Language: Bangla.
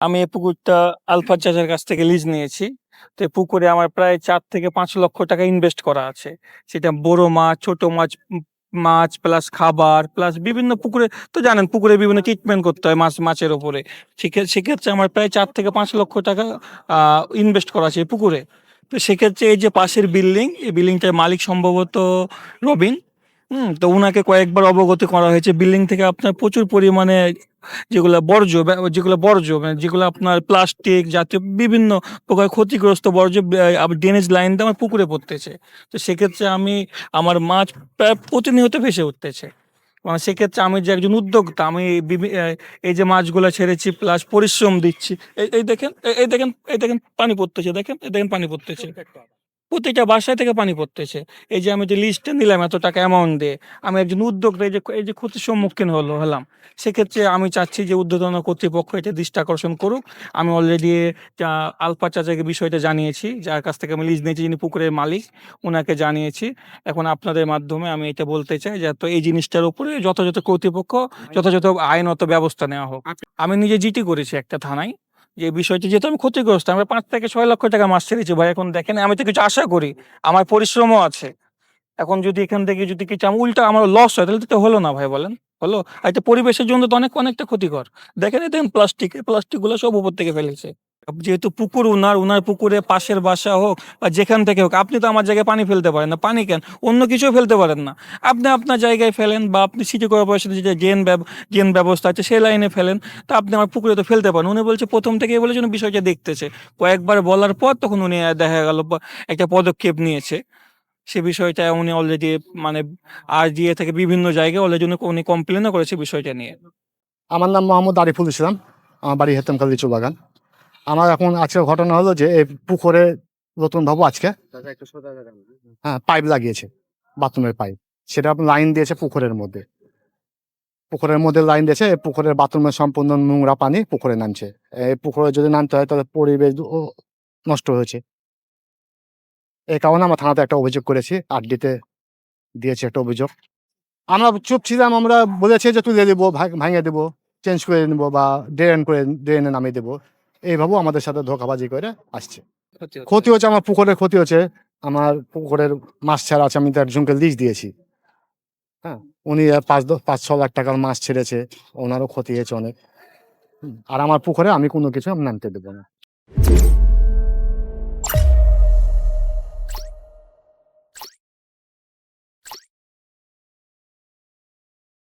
আমি এই পুকুরটা আলফা চাচার কাছ থেকে লিজ নিয়েছি। তো এই পুকুরে আমার প্রায় চার থেকে পাঁচ লক্ষ টাকা ইনভেস্ট করা আছে। সেটা বড় মাছ, ছোট মাছ মাছ প্লাস খাবার প্লাস বিভিন্ন পুকুরে, তো জানেন পুকুরে বিভিন্ন ট্রিটমেন্ট করতে হয় মাছ, মাছের ওপরে। সেক্ষে- সেক্ষেত্রে আমার প্রায় চার থেকে পাঁচ লক্ষ টাকা ইনভেস্ট করা আছে পুকুরে। তো সেক্ষেত্রে এই যে পাশের বিল্ডিং এই বিল্ডিংটার মালিক সম্ভবত রবিন। হুম, তো ওনাকে কয়েকবার অবগত করা হয়েছে। বিল্ডিং থেকে আপনার প্রচুর পরিমাণে যেগুলো বর্জ্য যেগুলো বর্জ্য মানে যেগুলো আপনার প্লাস্টিক জাতীয় বিভিন্ন প্রকার ক্ষতিগ্রস্ত বর্জ্য ড্রেনেজ লাইন দিয়ে আমার পুকুরে পড়তেছে। তো সেক্ষেত্রে আমি, আমার মাছ প্রায় প্রতিনিয়ত ভেসে উঠতেছে। মানে সেক্ষেত্রে আমি যে একজন উদ্যোক্তা, আমি এই যে মাছগুলো ছেড়েছি প্লাস পরিশ্রম দিচ্ছি, এই দেখেন এই দেখেন এই দেখেন পানি পড়তেছে, দেখেন, এই দেখেন পানি পড়তেছে। প্রত্যেকটা বাসায় থেকে পানি পড়তেছে। এই যে আমি যে লিস্টটা নিলাম এত টাকা অ্যামাউন্ট দিয়ে আমি একজন উদ্যোক্তা এই যে এই যে ক্ষতির সম্মুখীন হলো হলাম। সেক্ষেত্রে আমি চাচ্ছি যে উদ্যোতন কর্তৃপক্ষ এটা দৃষ্টি আকর্ষণ করুক। আমি অলরেডি আলফা চাচাকে বিষয়টা জানিয়েছি যার কাছ থেকে আমি লিজ নিয়েছি যিনি পুকুরের মালিক ওনাকে জানিয়েছি। এখন আপনাদের মাধ্যমে আমি এটা বলতে চাই যে তো এই জিনিসটার উপরে যথাযথ কর্তৃপক্ষ যথাযথ আইনত ব্যবস্থা নেওয়া হোক। আমি নিজে জিটি করেছি একটা থানায়। যে বিষয়টি যেহেতু আমি ক্ষতিগ্রস্ত আমি পাঁচ থেকে ছয় লক্ষ টাকা মাস ছেড়েছি ভাই। এখন দেখেন, আমি তো কিছু আশা করি, আমার পরিশ্রমও আছে। এখন যদি এখান থেকে যদি কিছু আমার উল্টা আমার লস হয়, তাহলে তো হলো না ভাই বলেন। হলো? আর পরিবেশের জন্য তো অনেক, অনেকটা ক্ষতিকর। দেখেন দেখেন প্লাস্টিক প্লাস্টিকগুলো সব উপর থেকে ফেলেছে। যেহেতু পুকুর উনার উনার পুকুরে পাশের বাসা হোক বা যেখান থেকে হোক, আপনি তো আমার জায়গায় পানি ফেলতে পারেন না। পানি কেন? অন্য কিছু ফেলতে পারেন না। আপনি আপনার জায়গায় ফেলেন বা আপনি সিটি কর্পোরেশনের যে ড্রেন ড্রেন ব্যবস্থা আছে, সেই লাইনে ফেলেন, তা আপনি আমার পুকুরে তো ফেলতে পারেন উনি বলছে, প্রথম থেকেই বলেছেন বিষয়টা দেখতেছে। কয়েকবার বলার পর তখন উনি দেখা গেল একটা পদক্ষেপ নিয়েছে। সে বিষয়টা উনি অলরেডি মানে আর দিয়ে থেকে বিভিন্ন জায়গায় অলরেডি উনি কমপ্লেনও করেছে বিষয়টা নিয়ে। আমার নাম মোহাম্মদ আরিফুল ইসলাম। আমার বাড়ি হেতমকাল লিচু বাগান আমার এখন আজকে ঘটনা হলো যে এই পুকুরে নতুন বাবু আজকে হ্যাঁ পাইপ লাগিয়েছে বাথরুমের পাইপ। সেটা লাইন দিয়েছে পুকুরের মধ্যে। পুকুরের মধ্যে লাইন দিয়েছে এই পুকুরের বাথরুমের সম্পূর্ণ নোংরা পানি পুকুরে নামছে। এই পুকুরে যদি নামতে হয় তাহলে পরিবেশ নষ্ট হয়েছে। এই কারণে আমরা থানাতে একটা অভিযোগ করেছি আরডিতে দিয়েছে একটা অভিযোগ। আমরা চুপ ছিলাম আমরা বলেছি যে তুলে দেবো ভাঙ- ভাঙে দেবো চেঞ্জ করে নেব বা ড্রেন করে ড্রেনে নামিয়ে দেবো। এইভাবেও আমাদের সাথে ধোকাবাজি করে আসছে। ক্ষতি হচ্ছে। আমার পুকুরের ক্ষতি হচ্ছে। আমার পুকুরের মাছ ছাড়া আছে আমি তো একজনকে লিজ দিয়েছি। হ্যাঁ উনি পাঁচ দশ পাঁচ ছ লাখ টাকার মাছ ছেড়েছে ওনারও ক্ষতি হয়েছে অনেক। আর আমার পুকুরে আমি কোনো কিছু নামতে দেবো না।